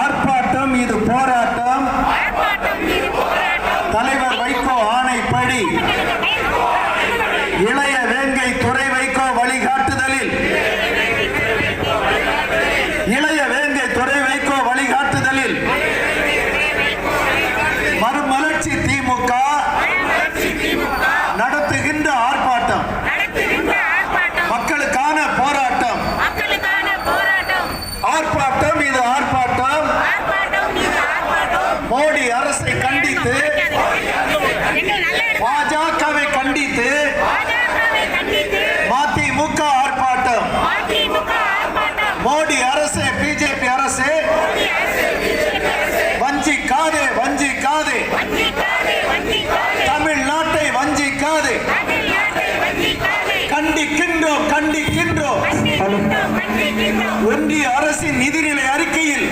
ஆர்ப்பாட்டம். இது போராட்டம். தலைவர் வைகோ ஆணைப்படி இளைய ஆர்ப்பாட்டம் இது ஆர்ப்பாட்டம். மோடி அரசை கண்டித்து பாஜகவை கண்டித்து மதிமுக ஆர்ப்பாட்டம். மோடி அரசு பிஜேபி அரசு வஞ்சிக்காதே வஞ்சிக்காதே. தமிழ்நாட்டை வஞ்சிக்காதே. கண்டிக்கின்றோம் கண்டிக்கின்றோம். ஒன்றிய அரசின் நிதிநிலை அறிக்கையில்